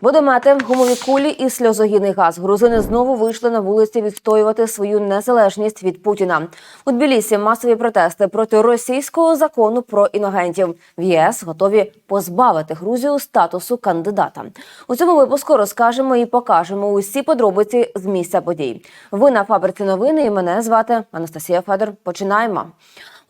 Водомети, гумові кулі і сльозогінний газ. Грузини знову вийшли на вулиці відстоювати свою незалежність від Путіна. У Тбілісі масові протести проти російського закону про іногентів. В ЄС готові позбавити Грузію статусу кандидата. У цьому випуску розкажемо і покажемо усі подробиці з місця подій. Ви на фабриці новини і мене звати Анастасія Федор. Починаємо.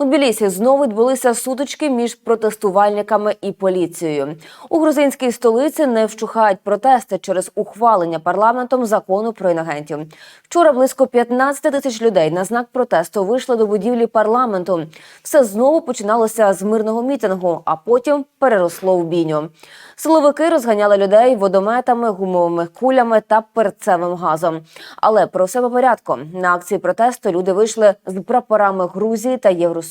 У Тбілісі знову відбулися сутички між протестувальниками і поліцією. У грузинській столиці не вщухають протести через ухвалення парламентом закону про інагентів. Вчора близько 15 тисяч людей на знак протесту вийшли до будівлі парламенту. Все знову починалося з мирного мітингу, а потім переросло в бійню. Силовики розганяли людей водометами, гумовими кулями та перцевим газом. Але про все по порядку. На акції протесту люди вийшли з прапорами Грузії та Євросоюзу,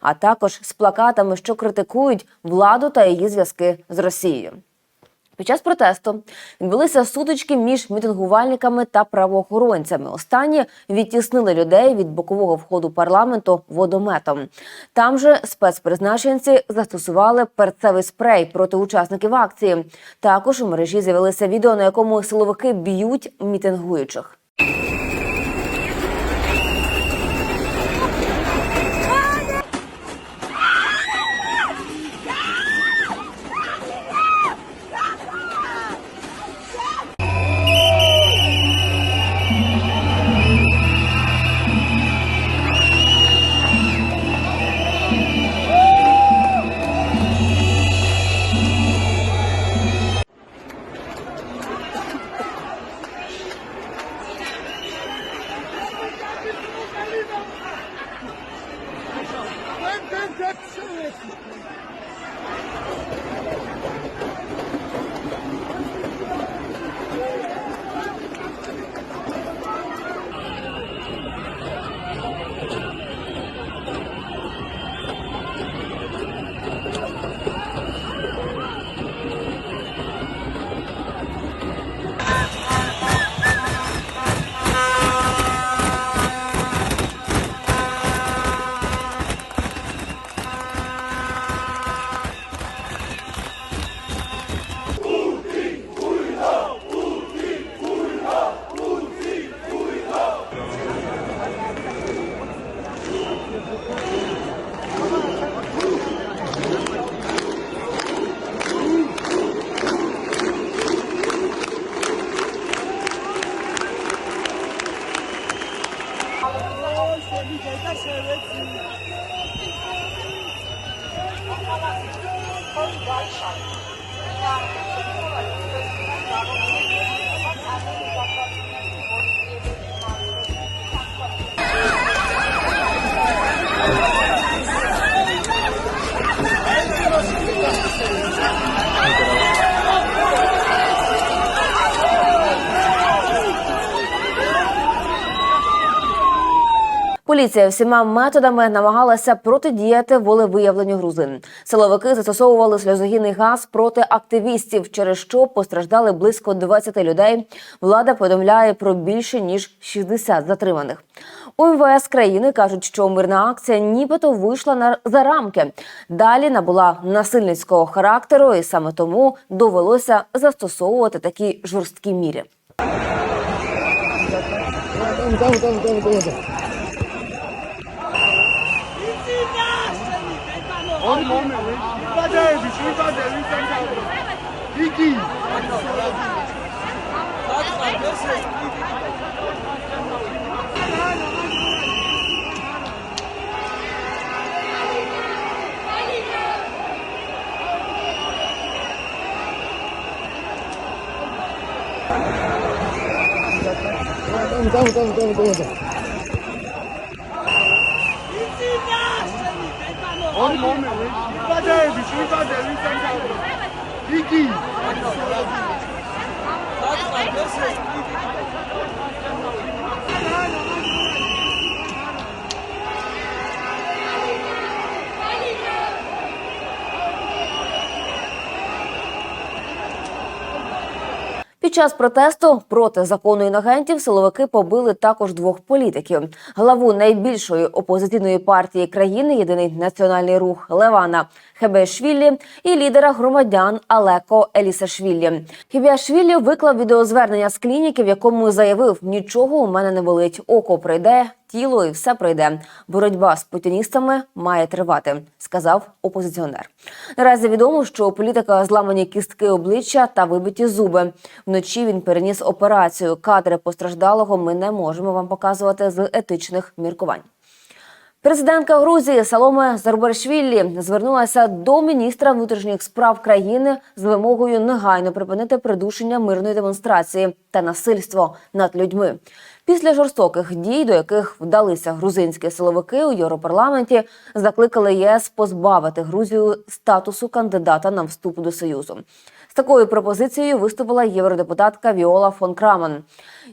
а також з плакатами, що критикують владу та її зв'язки з Росією. Під час протесту відбулися сутички між мітингувальниками та правоохоронцями. Останні відтіснили людей від бокового входу парламенту водометом. Там же спецпризначенці застосували перцевий спрей проти учасників акції. Також у мережі з'явилося відео, на якому силовики б'ють мітингуючих. ṣe bí kẹ̀kẹ́ ṣe retí. Thank you. Поліція всіма методами намагалася протидіяти волевиявленню грузин. Силовики застосовували сльозогінний газ проти активістів, через що постраждали близько 20 людей. Влада повідомляє про більше ніж 60 затриманих. У МВС країни кажуть, що мирна акція нібито вийшла на за рамки. Далі набула насильницького характеру, і саме тому довелося застосовувати такі жорсткі міри. Bora nome. Invadei, bicho, invadei, invadei. Igui. Vamos, vamos, vamos, vamos, vamos. Ìbàdàn èdè sí Ìbàdàn ní sẹ́ńtà igi. Láti ṣàgbéṣe. Під час протесту проти закону інагентів силовики побили також двох політиків: главу найбільшої опозиційної партії країни Єдиний національний рух Левана Хебешвілі і лідера громадян Алеко Елісашвілі. Хебешвілі виклав відеозвернення з клініки, в якому заявив: нічого у мене не болить, око пройде. Тіло і все пройде. Боротьба з путіністами має тривати, сказав опозиціонер. Наразі відомо, що у політика зламані кістки обличчя та вибиті зуби. Вночі він переніс операцію. Кадри постраждалого ми не можемо вам показувати з етичних міркувань. Президентка Грузії Саломе Зарбаршвілі звернулася до міністра внутрішніх справ країни з вимогою негайно припинити придушення мирної демонстрації та насильство над людьми. Після жорстоких дій, до яких вдалися грузинські силовики у Європарламенті, закликали ЄС позбавити Грузію статусу кандидата на вступ до Союзу. З такою пропозицією виступила євродепутатка Віола фон Краман.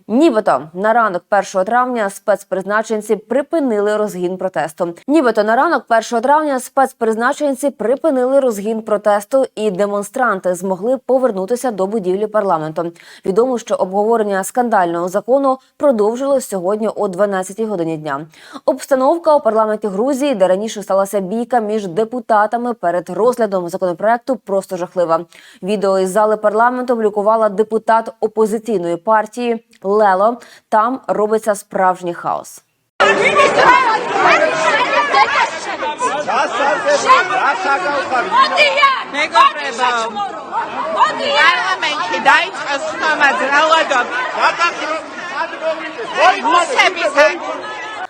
Нібито на ранок 1 травня спецпризначенці припинили розгін протесту. Нібито на ранок 1 травня спецпризначенці припинили розгін протесту, і демонстранти змогли повернутися до будівлі парламенту. Відомо, що обговорення скандального закону продовжилось сьогодні о 12 годині дня. Обстановка у парламенті Грузії, де раніше сталася бійка між депутатами перед розглядом законопроекту, просто жахлива. Відео із зали парламенту опублікувала депутат опозиційної партії Лело. Там робиться справжній хаос. Nego treba parlamenti do... Muszę pisać.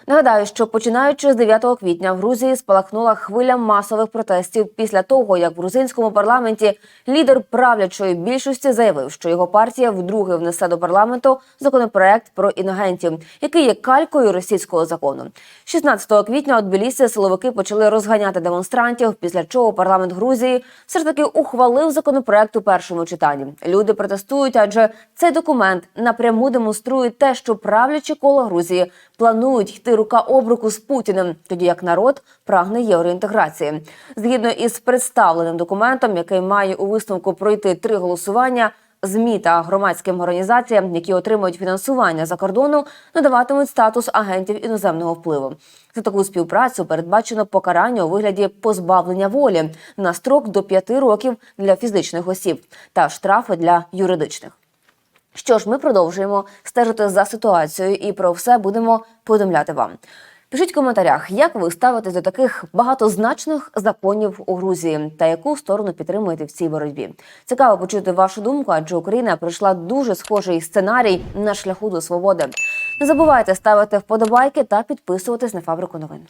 Нагадаю, що починаючи з 9 квітня в Грузії спалахнула хвиля масових протестів після того, як в грузинському парламенті лідер правлячої більшості заявив, що його партія вдруге внесе до парламенту законопроект про інагентів, який є калькою російського закону. 16 квітня от Тбілісі силовики почали розганяти демонстрантів. Після чого парламент Грузії все ж таки ухвалив законопроект у першому читанні. Люди протестують, адже цей документ напряму демонструє те, що правлячі коло Грузії планують йти рука об руку з Путіним, тоді як народ прагне євроінтеграції. Згідно із представленим документом, який має у висновку пройти три голосування. ЗМІ та громадським організаціям, які отримують фінансування за кордону, надаватимуть статус агентів іноземного впливу. За таку співпрацю передбачено покарання у вигляді позбавлення волі на строк до п'яти років для фізичних осіб та штрафи для юридичних. Що ж, ми продовжуємо стежити за ситуацією і про все будемо повідомляти вам. Пишіть в коментарях, як ви ставитесь до таких багатозначних законів у Грузії та яку сторону підтримуєте в цій боротьбі. Цікаво почути вашу думку, адже Україна пройшла дуже схожий сценарій на шляху до свободи. Не забувайте ставити вподобайки та підписуватись на фабрику новин.